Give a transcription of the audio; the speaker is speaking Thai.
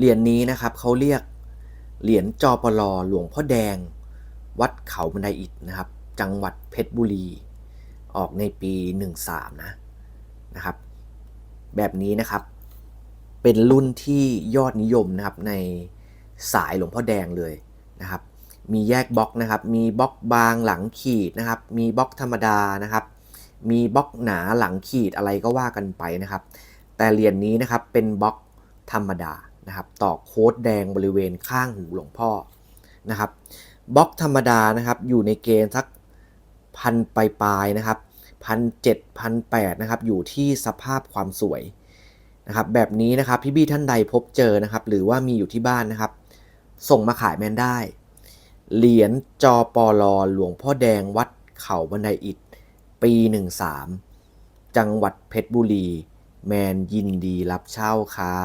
เหรียญนี้นะครับเขาเรียกเหรียญจอปลอหลวงพ่อแดง วัดเขาบันไดอิฐนะครับ จังหวัดเพชรบุรี ออกในปี 13 นะนะครับ แบบนี้นะครับ เป็นรุ่นที่ยอดนิยมนะครับในสายหลวงพ่อแดงเลยนะครับ มีแยกบล็อกนะครับ มีบล็อกบางหลังขีดนะครับ มีบล็อกธรรมดานะครับ มีบล็อกหนาหลังขีดอะไรก็ว่ากันไปนะครับ แต่เหรียญนี้นะครับเป็นบล็อกธรรมดา นะครับต่อโค้ดแดงบริเวณข้างหูหลวงพ่อนะครับบล็อกธรรมดานะครับอยู่ในเกณฑ์สักพันปลายๆนะครับพันเจ็ดพันแปดนะครับอยู่ที่สภาพความสวยนะครับแบบนี้นะครับพี่บี้ท่านใดพบเจอนะครับหรือว่ามีอยู่ที่บ้านนะครับ ส่งมาขายแมนได้ เหรียญจอปอลอหลวงพ่อแดงวัดเขาบันไดอิฐปี 13 จังหวัดเพชรบุรี แมนยินดีรับเช่าครับ